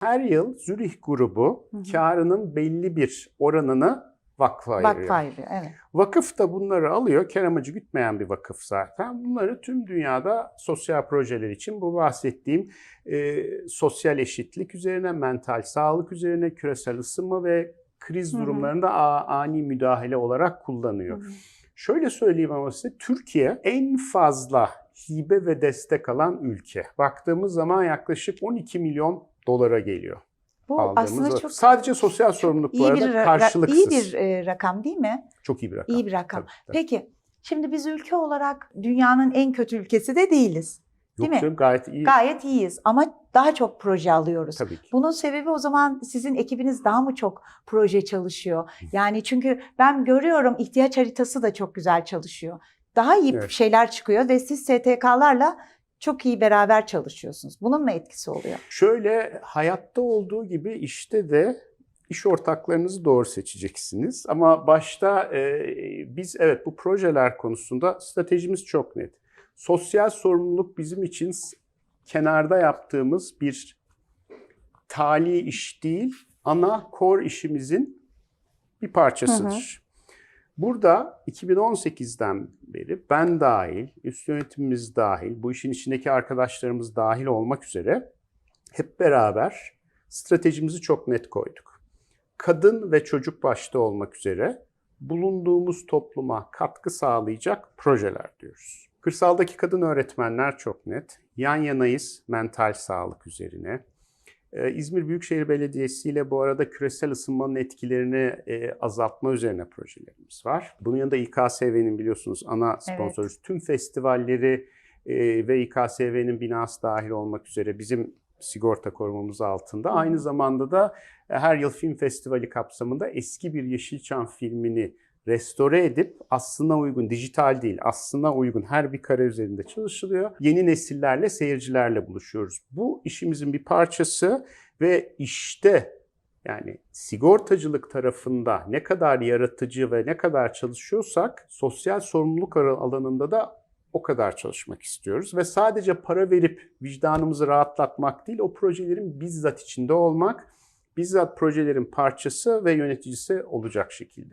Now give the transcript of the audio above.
Her yıl Zürih grubu karının belli bir oranını vakfa ayırıyor. Vakfa ayırıyor, evet. Vakıf da bunları alıyor. Kar amacı gütmeyen bir vakıf zaten. Bunları tüm dünyada sosyal projeler için bu bahsettiğim e, sosyal eşitlik üzerine, mental sağlık üzerine, küresel ısınma ve kriz Hı hı. durumlarında a- ani müdahale olarak kullanıyor. Hı hı. Şöyle söyleyeyim ama size Türkiye en fazla hibe ve destek alan ülke. Baktığımız zaman yaklaşık 12 milyon dolara geliyor. Bu aslında çok Sadece sosyal sorumluluk bu iyi bir, arada ra- karşılıksız. iyi bir e, rakam değil mi? Çok iyi bir rakam. İyi bir rakam. Tabii, tabii. Peki, şimdi biz ülke olarak dünyanın en kötü ülkesi de değiliz. Yok değil mi? canım, gayet iyi. Gayet iyiyiz ama daha çok proje alıyoruz. Tabii ki. Bunun sebebi o zaman sizin ekibiniz daha mı çok proje çalışıyor? Yani çünkü ben görüyorum ihtiyaç haritası da çok güzel çalışıyor. Daha iyi Evet. şeyler çıkıyor ve siz STK'larla çok iyi beraber çalışıyorsunuz. Bunun mu etkisi oluyor? Şöyle hayatta olduğu gibi işte de iş ortaklarınızı doğru seçeceksiniz. Ama başta e, biz evet bu projeler konusunda stratejimiz çok net. Sosyal sorumluluk bizim için kenarda yaptığımız bir tali iş değil, ana core işimizin bir parçasıdır. Burada 2018'den beri ben dahil, üst yönetimimiz dahil, bu işin içindeki arkadaşlarımız dahil olmak üzere hep beraber stratejimizi çok net koyduk. Kadın ve çocuk başta olmak üzere bulunduğumuz topluma katkı sağlayacak projeler diyoruz. Kırsaldaki kadın öğretmenler çok net. Yan yanayız mental sağlık üzerine. Ee, İzmir Büyükşehir Belediyesi ile bu arada küresel ısınmanın etkilerini e, azaltma üzerine projelerimiz var. Bunun yanında İKSV'nin biliyorsunuz ana sponsoru. Tüm festivalleri e, ve İKSV'nin binası dahil olmak üzere bizim sigorta korumamız altında. Aynı zamanda da e, her yıl film festivali kapsamında eski bir Yeşilçam filmini restore edip aslına uygun, dijital değil, aslına uygun her bir kare üzerinde çalışılıyor. Yeni nesillerle, seyircilerle buluşuyoruz. Bu işimizin bir parçası ve işte yani sigortacılık tarafında ne kadar yaratıcı ve ne kadar çalışıyorsak sosyal sorumluluk alanında da o kadar çalışmak istiyoruz ve sadece para verip vicdanımızı rahatlatmak değil, o projelerin bizzat içinde olmak, bizzat projelerin parçası ve yöneticisi olacak şekilde.